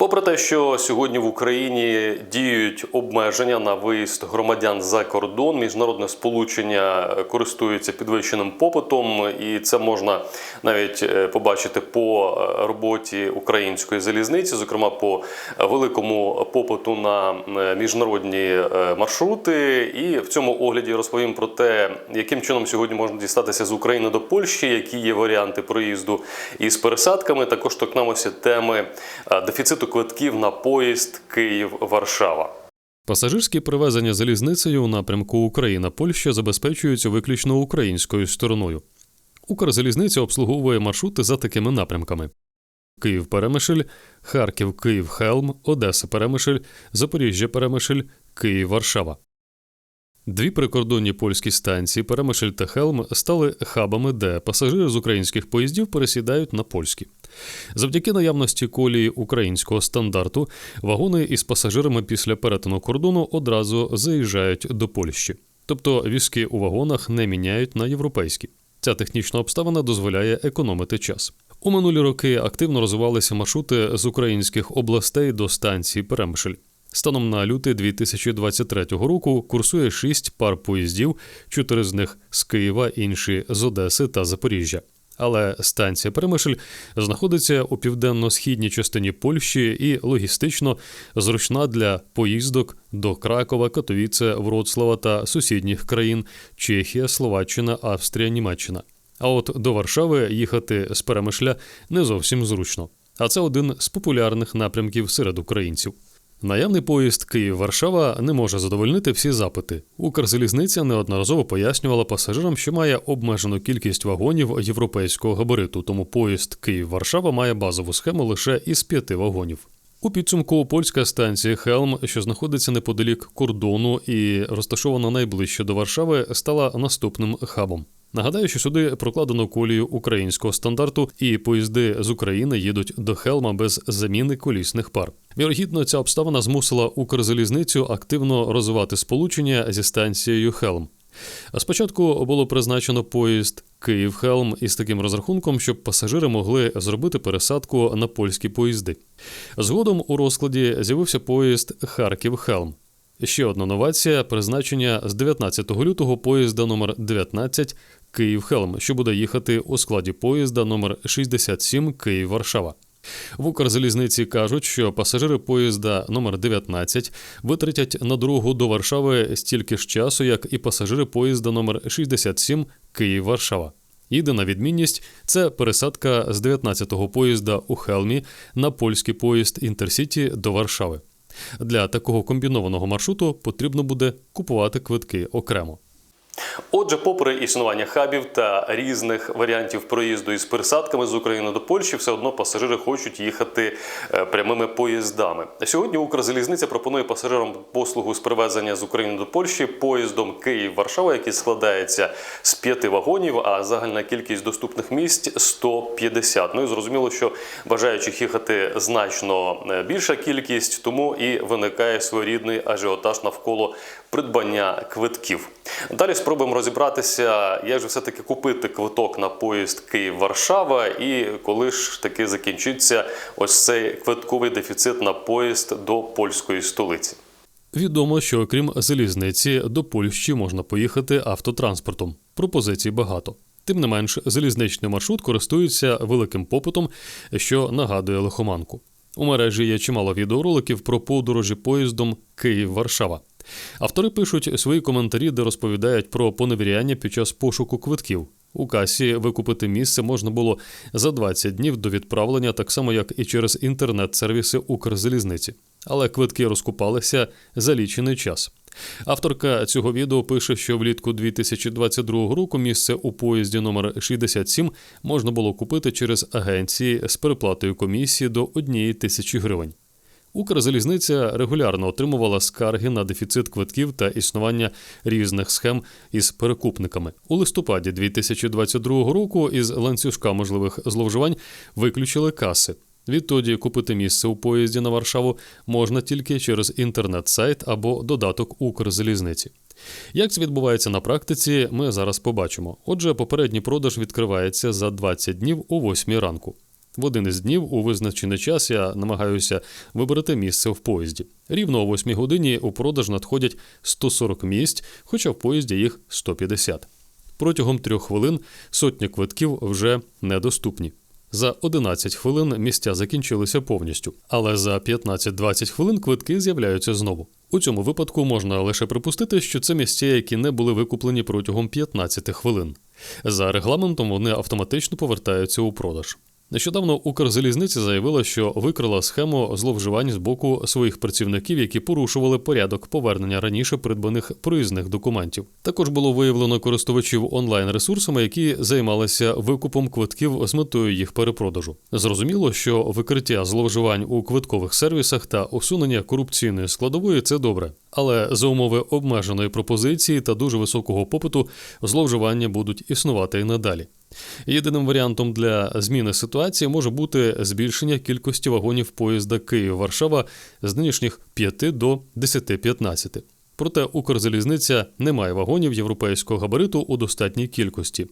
Попри те, що сьогодні в Україні діють обмеження на виїзд громадян за кордон, міжнародне сполучення користується підвищеним попитом, і це можна навіть е, побачити по е, роботі української залізниці, зокрема по великому попиту на е, міжнародні маршрути. І в цьому огляді розповім про те, яким чином сьогодні можна дістатися з України до Польщі, які є варіанти проїзду із пересадками. Також торкнемося теми дефіциту квитків на поїзд Київ-Варшава. Пасажирські перевезення залізницею у напрямку Україна-Польща забезпечуються виключно українською стороною. Укрзалізниця обслуговує маршрути за такими напрямками: Київ-Перемишль, Харків, Київ, Хелм, Одеса Перемишль, Запоріжжя Перемишль, Київ, Варшава. Дві прикордонні польські станції Перемишль та Хелм стали хабами, де пасажири з українських поїздів пересідають на польські. Завдяки наявності колії українського стандарту вагони із пасажирами після перетину кордону одразу заїжджають до Польщі. Тобто візки у вагонах не міняють на європейські. Ця технічна обставина дозволяє економити час. У минулі роки активно розвивалися маршрути з українських областей до станції Перемишль. Станом на лютий 2023 року курсує шість пар поїздів, чотири з них з Києва, інші з Одеси та Запоріжжя. Але станція Перемишль знаходиться у південно-східній частині Польщі і логістично зручна для поїздок до Кракова, Катовіце, Вроцлава та сусідніх країн Чехія, Словаччина, Австрія, Німеччина. А от до Варшави їхати з Перемишля не зовсім зручно. А це один з популярних напрямків серед українців. Наявний поїзд Київ-Варшава не може задовольнити всі запити. Укрзалізниця неодноразово пояснювала пасажирам, що має обмежену кількість вагонів європейського габариту, тому поїзд Київ-Варшава має базову схему лише із п'яти вагонів. У підсумку польська станція Хелм, що знаходиться неподалік кордону і розташована найближче до Варшави, стала наступним хабом. Нагадаю, що сюди прокладено колію українського стандарту, і поїзди з України їдуть до Хелма без заміни колісних пар. Вірогідно, ця обставина змусила Укрзалізницю активно розвивати сполучення зі станцією Хелм. Спочатку було призначено поїзд Київ-Хелм із таким розрахунком, щоб пасажири могли зробити пересадку на польські поїзди. Згодом у розкладі з'явився поїзд Харків-Хелм. Ще одна новація призначення з 19 лютого поїзда номер 19 Київ-Хелм, що буде їхати у складі поїзда номер 67 Київ-Варшава. В Укрзалізниці кажуть, що пасажири поїзда номер 19 витратять на дорогу до Варшави стільки ж часу, як і пасажири поїзда номер 67 Київ-Варшава. Єдина відмінність це пересадка з 19-го поїзда у Хелмі на польський поїзд Інтерсіті до Варшави. Для такого комбінованого маршруту потрібно буде купувати квитки окремо. Отже, попри існування хабів та різних варіантів проїзду із пересадками з України до Польщі, все одно пасажири хочуть їхати е, прямими поїздами. Сьогодні Укрзалізниця пропонує пасажирам послугу з перевезення з України до Польщі поїздом Київ-Варшава, який складається з п'яти вагонів, а загальна кількість доступних місць 150. Ну і зрозуміло, що бажаючих їхати значно е, більша кількість, тому і виникає своєрідний ажіотаж навколо придбання квитків. Далі спробуємо розібратися, як же все-таки купити квиток на поїзд Київ-Варшава, і коли ж таки закінчиться ось цей квитковий дефіцит на поїзд до польської столиці. Відомо, що окрім залізниці до Польщі можна поїхати автотранспортом. Пропозицій багато. Тим не менш, залізничний маршрут користується великим попитом, що нагадує лихоманку. У мережі є чимало відеороликів про подорожі поїздом Київ-Варшава. Автори пишуть свої коментарі, де розповідають про поневіряння під час пошуку квитків. У касі викупити місце можна було за 20 днів до відправлення, так само як і через інтернет-сервіси Укрзалізниці. Але квитки розкупалися за лічений час. Авторка цього відео пише, що влітку 2022 року місце у поїзді номер 67 можна було купити через агенції з переплатою комісії до 1 тисячі гривень. Укрзалізниця регулярно отримувала скарги на дефіцит квитків та існування різних схем із перекупниками. У листопаді 2022 року із ланцюжка можливих зловживань виключили каси. Відтоді купити місце у поїзді на Варшаву можна тільки через інтернет-сайт або додаток Укрзалізниці. Як це відбувається на практиці, ми зараз побачимо. Отже, попередній продаж відкривається за 20 днів о 8 ранку. В один із днів у визначений час я намагаюся вибрати місце в поїзді. Рівно о 8 годині у продаж надходять 140 місць, хоча в поїзді їх 150. Протягом трьох хвилин сотні квитків вже недоступні. За 11 хвилин місця закінчилися повністю, але за 15-20 хвилин квитки з'являються знову. У цьому випадку можна лише припустити, що це місця, які не були викуплені протягом 15 хвилин. За регламентом вони автоматично повертаються у продаж. Нещодавно Укрзалізниця заявила, що викрила схему зловживань з боку своїх працівників, які порушували порядок повернення раніше придбаних проїзних документів. Також було виявлено користувачів онлайн-ресурсами, які займалися викупом квитків з метою їх перепродажу. Зрозуміло, що викриття зловживань у квиткових сервісах та усунення корупційної складової це добре. Але за умови обмеженої пропозиції та дуже високого попиту зловживання будуть існувати і надалі. Єдиним варіантом для зміни ситуації може бути збільшення кількості вагонів поїзда Київ-Варшава з нинішніх 5 до 10-15. Проте Укрзалізниця не має вагонів європейського габариту у достатній кількості.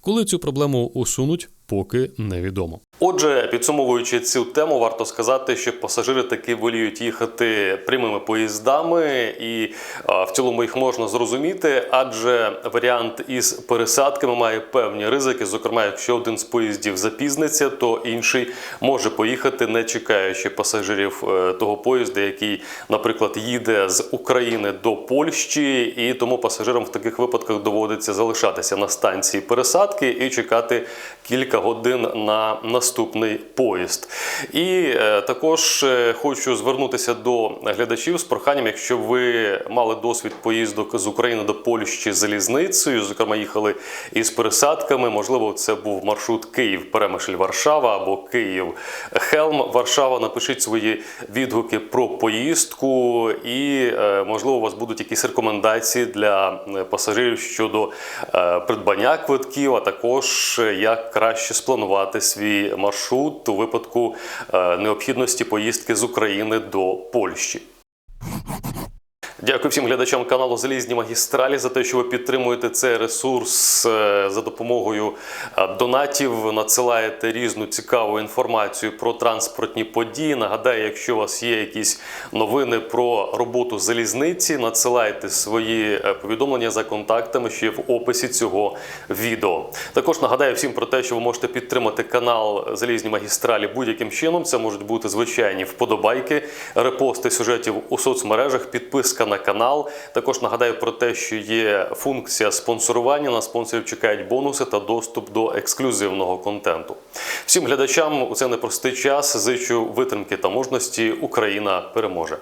Коли цю проблему усунуть, поки невідомо. Отже, підсумовуючи цю тему, варто сказати, що пасажири таки воліють їхати прямими поїздами, і в цілому їх можна зрозуміти, адже варіант із пересадками має певні ризики. Зокрема, якщо один з поїздів запізниться, то інший може поїхати, не чекаючи пасажирів е, того поїзда, який, наприклад, їде з України до Польщі, і тому пасажирам в таких випадках доводиться залишатися на станції пересадки і чекати кілька годин на наступний поїзд. І е, також е, хочу звернутися до глядачів з проханням, якщо ви мали досвід поїздок з України до Польщі залізницею, зокрема їхали із пересадками. Можливо, це був маршрут Київ, Перемишль, Варшава або Київ, Хелм, Варшава. Напишіть свої відгуки про поїздку, і е, можливо, у вас будуть якісь рекомендації для пасажирів щодо придбання квитків, а також як краще спланувати свій маршрут у випадку е, необхідності поїздки з України до Польщі. Дякую всім глядачам каналу Залізні магістралі за те, що ви підтримуєте цей ресурс е, за допомогою е, донатів. Надсилаєте різну цікаву інформацію про транспортні події. Нагадаю, якщо у вас є якісь новини про роботу залізниці, надсилайте свої е, повідомлення за контактами, є в описі цього відео. Також нагадаю всім про те, що ви можете підтримати канал Залізні магістралі будь-яким чином. Це можуть бути звичайні вподобайки, репости сюжетів у соцмережах, підписка на канал. Також нагадаю про те, що є функція спонсорування. На спонсорів чекають бонуси та доступ до ексклюзивного контенту. Всім глядачам у цей непростий час зичу витримки та мужності. Україна переможе.